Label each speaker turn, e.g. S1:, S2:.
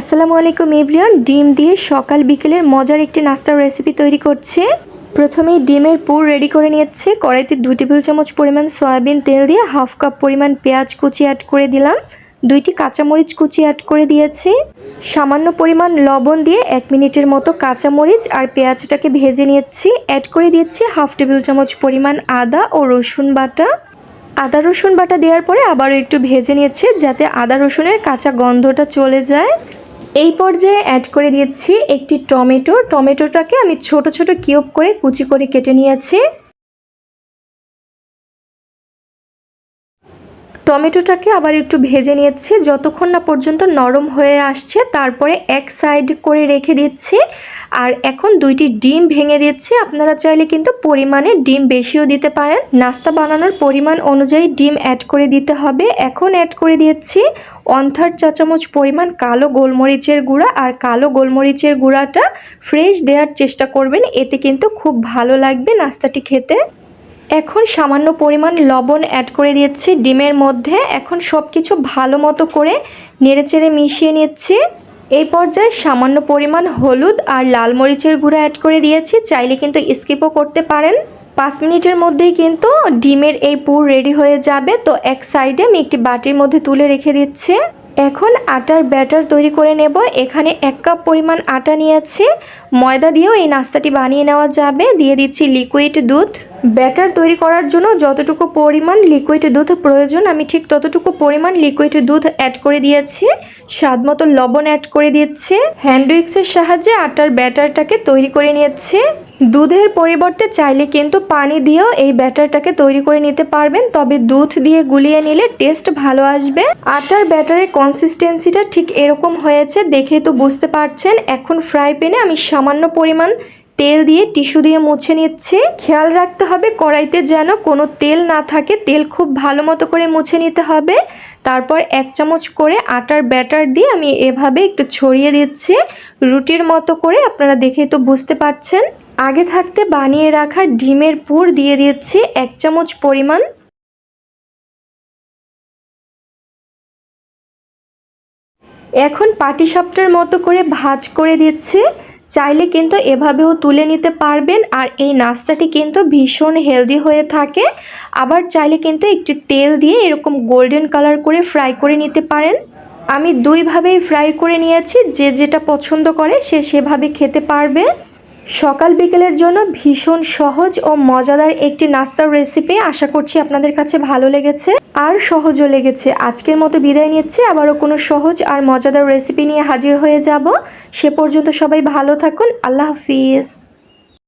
S1: আসসালামু আলাইকুম এভরিওয়ান। ডিম দিয়ে সকাল বিকেলের মজার একটি নাস্তার রেসিপি তৈরি করছে। প্রথমেই ডিমের পুর রেডি করে নিচ্ছে কড়াইতে দু টেবিল চামচ পরিমাণ সয়াবিন তেল দিয়ে হাফ কাপ পরিমাণ পেঁয়াজ কুচি অ্যাড করে দিলাম। দুইটি কাঁচামরিচ কুচি অ্যাড করে দিয়েছি। সামান্য পরিমাণ লবণ দিয়ে এক মিনিটের মতো কাঁচামরিচ আর পেঁয়াজটাকে ভেজে নিচ্ছি অ্যাড করে দিচ্ছি হাফ টেবিল চামচ পরিমাণ আদা ও রসুন বাটা। আদা রসুন বাটা দেওয়ার পরে আবারও একটু ভেজে নিচ্ছে যাতে আদা রসুনের কাঁচা গন্ধটা চলে যায়। এই পর্যায়ে অ্যাড করে দিচ্ছি একটি টমেটো। টমেটোটাকে আমি ছোট ছোট কিউব করে কুচি করে কেটে নিয়েছি। টমেটোটাকে আবার একটু ভেজে নিচ্ছি যতক্ষণ না পর্যন্ত নরম হয়ে আসছে, তারপরে এক সাইড করে রেখে দিচ্ছি। আর এখন দুইটি ডিম ভেঙে দিচ্ছি। আপনারা চাইলে কিন্তু পরিমাণে ডিম বেশিও দিতে পারেন। নাস্তা বানানোর পরিমাণ অনুযায়ী ডিম অ্যাড করে দিতে হবে। এখন অ্যাড করে দিচ্ছি ওয়ান থার্ড চা চামচ পরিমাণ কালো গোলমরিচের গুঁড়া। আর কালো গোলমরিচের গুঁড়াটা ফ্রেশ দেওয়ার চেষ্টা করবেন। এতে কিন্তু খুব ভালো লাগবে নাস্তাটি খেতে। এখন সামান্য পরিমাণ লবণ অ্যাড করে দিচ্ছি ডিমের মধ্যে এখন সব কিছু ভালো মতো করে নেড়েচেড়ে মিশিয়ে নিচ্ছি। এই পর্যায়ে সামান্য পরিমাণ হলুদ আর লাল মরিচের গুঁড়া অ্যাড করে দিয়েছি। চাইলে কিন্তু স্কিপও করতে পারেন। পাঁচ মিনিটের মধ্যেই কিন্তু ডিমের এই পুর রেডি হয়ে যাবে। তো এক সাইডে আমি একটি বাটির মধ্যে তুলে রেখে দিচ্ছি। এখন আটার ব্যাটার তৈরি করে নেব। এখানে এক কাপ পরিমাণ আটা নিয়েছি। ময়দা দিয়েও এই নাস্তাটি বানিয়ে নেওয়া যাবে। দিয়ে দিচ্ছি লিকুইড দুধ। ব্যাটার তৈরি করার জন্য যতটুকু পরিমাণ লিকুইড দুধ প্রয়োজন, আমি ঠিক ততটুকু পরিমাণ লিকুইড দুধ অ্যাড করে দিয়েছি। স্বাদ মতো লবণ অ্যাড করে দিচ্ছি। হ্যান্ড উইক্সের সাহায্যে আটার ব্যাটারটাকে তৈরি করে নিয়েছি। দুধের পরিবর্তে চাইলে কিন্তু পানি দিয়েও এই ব্যাটারটাকে তৈরি করে নিতে পারবেন। তবে দুধ দিয়ে গুলিয়ে নিলে টেস্ট ভালো আসবে। আটার ব্যাটারের কনসিস্টেন্সিটা ঠিক এরকম হয়েছে দেখে তো বুঝতে পারছেন। এখন ফ্রাই প্যানে আমি সামান্য পরিমাণ তেল দিয়ে টিস্যু দিয়ে মুছে নিচ্ছি। খেয়াল রাখতে হবে কড়াইতে যেন কোনো তেল না থাকে। তেল খুব ভালো মতো করে মুছে নিতে হবে। তারপর এক চামচ করে আটার ব্যাটার দিয়ে আমি এভাবে একটু ছড়িয়ে দিচ্ছি। রুটির মতো করে আপনারা দেখে তো বুঝতে পারছেন। আগে থাকতে বানিয়ে রাখা ডিমের পুর দিয়ে দিচ্ছি এক চামচ পরিমাণ। এখন পাটিসাপটার মতো করে ভাজ করে দিচ্ছি। চাইলে কিন্তু এভাবেও তুলে নিতে পারবেন আর এই নাস্তাটি কিন্তু ভীষণ হেলদি হয়ে থাকে। আবার চাইলে কিন্তু একটু তেল দিয়ে এরকম গোল্ডেন কালার করে ফ্রাই করে নিতে পারেন। আমি দুইভাবেই ফ্রাই করে নিয়েছি, যে যেটা পছন্দ করে সে সেভাবে খেতে পারবে। সকাল বিকেলের জন্য ভীষণ সহজ ও মজাদার একটি নাস্তার রেসিপি আশা করছি আপনাদের কাছে ভালো লেগেছে। আর সহজও লেগেছে। আজকের মতো বিদায় নিচ্ছি। আবারও কোনো সহজ আর মজাদার রেসিপি নিয়ে হাজির হয়ে যাব। সে পর্যন্ত সবাই ভালো থাকুন। আল্লাহ হাফিজ।